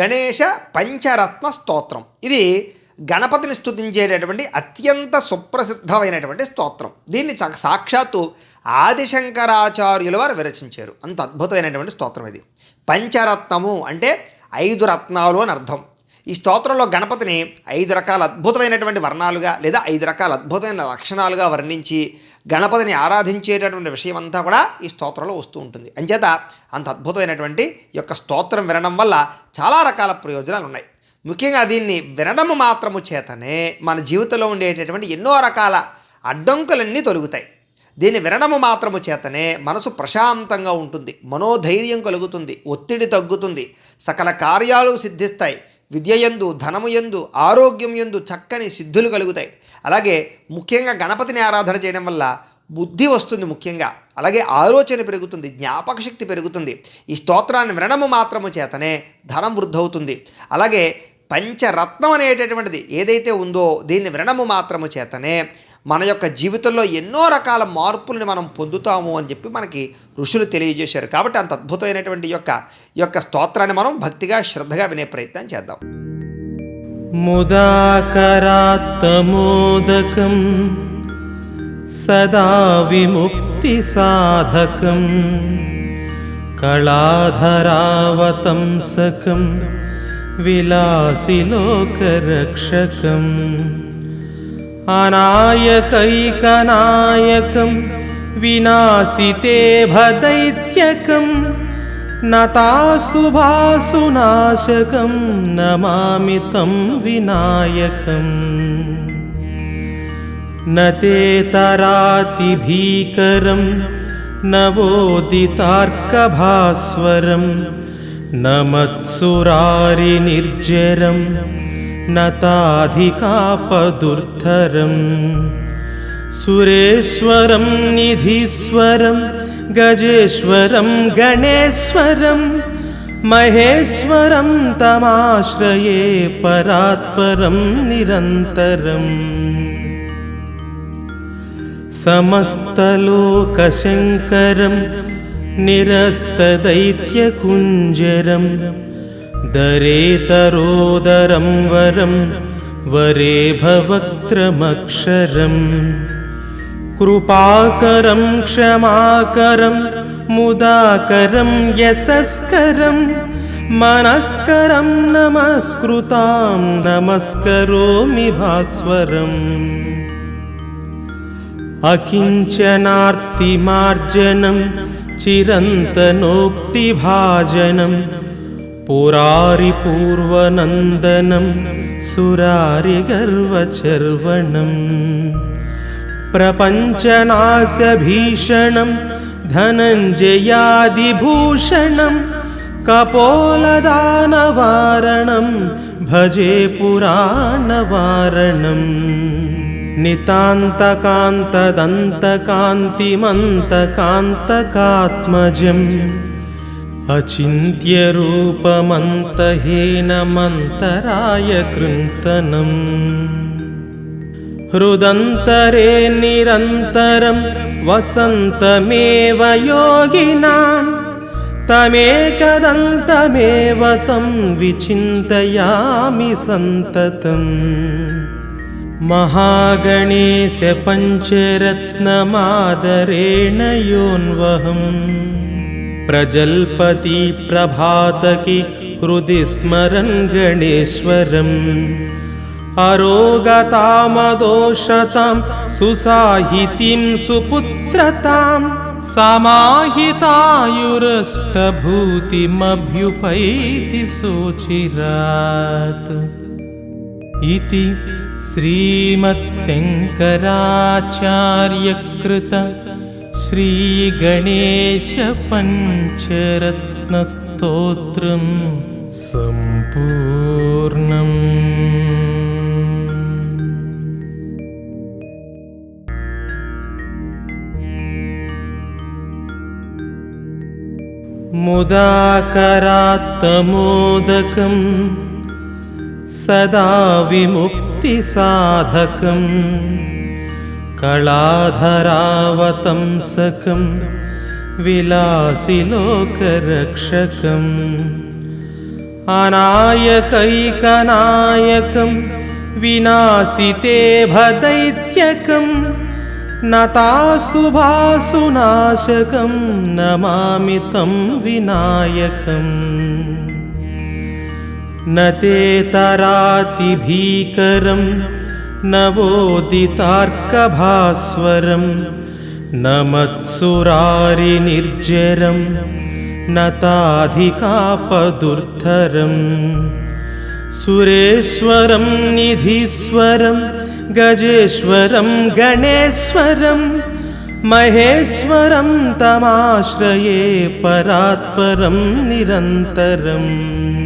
గణేష పంచరత్న స్తోత్రం. ఇది గణపతిని స్థుతించేటటువంటి అత్యంత సుప్రసిద్ధమైనటువంటి స్తోత్రం. దీన్ని సాక్షాత్తు ఆదిశంకరాచార్యుల వారు విరచించారు. అంత అద్భుతమైనటువంటి స్తోత్రం ఇది. పంచరత్నము అంటే ఐదు రత్నాలు అని అర్థం. ఈ స్తోత్రంలో గణపతిని ఐదు రకాల అద్భుతమైనటువంటి వర్ణాలుగా లేదా ఐదు రకాల అద్భుతమైన లక్షణాలుగా వర్ణించి గణపతిని ఆరాధించేటటువంటి విషయం అంతా కూడా ఈ స్తోత్రంలో వస్తూ ఉంటుంది. అంచేత అంత అద్భుతమైనటువంటి యొక్క స్తోత్రం వినడం వల్ల చాలా రకాల ప్రయోజనాలు ఉన్నాయి. ముఖ్యంగా దీన్ని వినడము మాత్రము చేతనే మన జీవితంలో ఉండేటటువంటి ఎన్నో రకాల అడ్డంకులన్నీ తొలుగుతాయి. దీన్ని వినడము మాత్రము చేతనే మనసు ప్రశాంతంగా ఉంటుంది. మనోధైర్యం కలుగుతుంది. ఒత్తిడి తగ్గుతుంది. సకల కార్యాలు సిద్ధిస్తాయి. విద్యయందు ధనము యందు ఆరోగ్యం యందు చక్కని సిద్ధులు కలుగుతాయి. అలాగే ముఖ్యంగా గణపతిని ఆరాధన చేయడం వల్ల బుద్ధి వస్తుంది ముఖ్యంగా. అలాగే ఆలోచన పెరుగుతుంది జ్ఞాపక శక్తి పెరుగుతుంది. ఈ స్తోత్రాన్ని వినడము మాత్రము చేతనే ధనం వృద్ధవుతుంది. అలాగే పంచరత్నం అనేటటువంటిది ఏదైతే ఉందో దీన్ని వినడము మాత్రము చేతనే మన యొక్క జీవితంలో ఎన్నో రకాల మార్పుల్ని మనం పొందుతాము అని చెప్పి మనకి ఋషులు తెలియజేశారు కాబట్టి అంత అద్భుతమైనటువంటి ఈ యొక్క ఈ యొక్క స్తోత్రాన్ని మనం భక్తిగా శ్రద్ధగా వినే ప్రయత్నం చేద్దాం मुदाकरात्तमोदकं सदा विमुक्तिसाधकं कलाधरावतंसकं विलासिलोकरक्षकम् अनायकैकनायकं विनाशिते भदैत्यकम् नताशुभासुनाशकं नमामि तं विनायकम्। न ते तरातिभीकरं नवोदितार्कभास्वरं न मत्सुरारिनिर्जरं न ताधिकापदुर्धरम् सुरेश्वरं निधीश्वरं गजेश्वरं गणेश्वरं महेश्वरं तमाश्रये परात्परं निरन्तरम् समस्तलोकशङ्करं निरस्तदैत्यकुञ्जरं दरेतरोदरं वरं वरे भवक्त्रमक्षरम्। कृपाकरं क्षमाकरं मुदाकरं यशस्करं मनस्करं नमस्कृतां नमस्करोमि भास्वरम्। अकिञ्चनार्तिमार्जनं चिरन्तनोक्तिभाजनं पुरारिपूर्वनन्दनं सुरारिगर्वचर्वणम् प्रपञ्चनाशभीषणं धनञ्जयादिभूषणं कपोलदानवारणं भजे पुराणवारणम् नितान्तकान्तदन्तकान्तिमन्तकान्तकात्मजम् अचिन्त्यरूपमन्तहीनमन्तराय कृन्तनम् हृदन्तरे निरन्तरं वसन्तमेव योगिनां तमेकदन्तमेव तं विचिन्तयामि सन्ततम् महागणेशपञ्चरत्नमादरेण योन्वहम् प्रजल्पति प्रभातकि हृदि स्मरन् गणेश्वरम्। अरोगतामदोषतां सुसाहितीं सुपुत्रतां समाहितायुरष्टभूतिमभ्युपैति सोचिरात्। इति श्रीमत्शङ्कराचार्यकृत श्रीगणेशपञ्चरत्नस्तोत्रं सम्पूर्णम् मुदाकरात्तमोदकं सदा विमुक्तिसाधकं कलाधरावतंसकं विलासिलोकरक्षकम् अनायकैकनायकं विनाशिते भदैत्यकं नताशुभासुनाशकं नमामि तं विनायकम्। न ते तरातिभीकरं नवोदितार्कभास्वरं न मत्सुरारिनिर्जरं न ताधिकापदुर्धरम् सुरेश्वरं निधीश्वरं गजेश्वरं गणेश्वरं महेश्वरं तमाश्रये परात्परं निरन्तरम्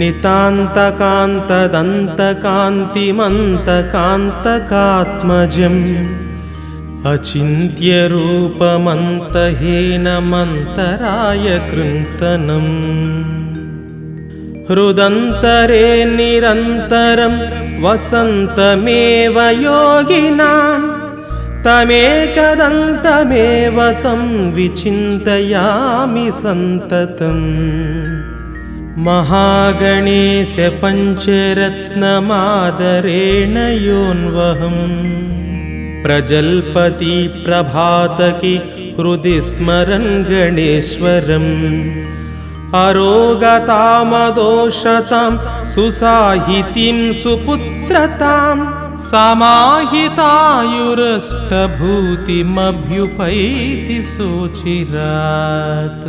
नितान्तकान्तदन्तकान्तिमन्तकान्तकात्मजम् अचिन्त्यरूपमन्तहीनमन्तराय कृन्तनम् हृदन्तरे निरन्तरं वसन्तमेव योगिनां तमेकदन्तमेव तं विचिन्तयामि सन्ततम् महागणेशपञ्चरत्नमादरेण योन्वहम्। प्रजल्पति प्रभातकि हृदि स्मरन् गणेश्वरम्। अरोगतामदोषतां सुसाहितीं सुपुत्रतां समाहितायुरष्टभूतिमभ्युपैति सोचिरात्।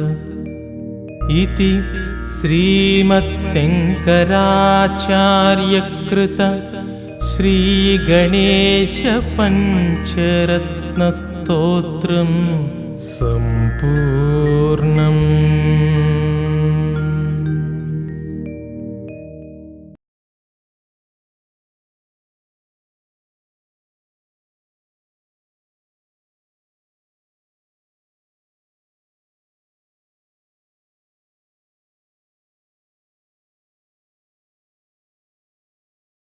इति श्रीमत्शङ्कराचार्यकृत श्रीगणेशपञ्चरत्नस्तोत्रं सम्पूर्णम्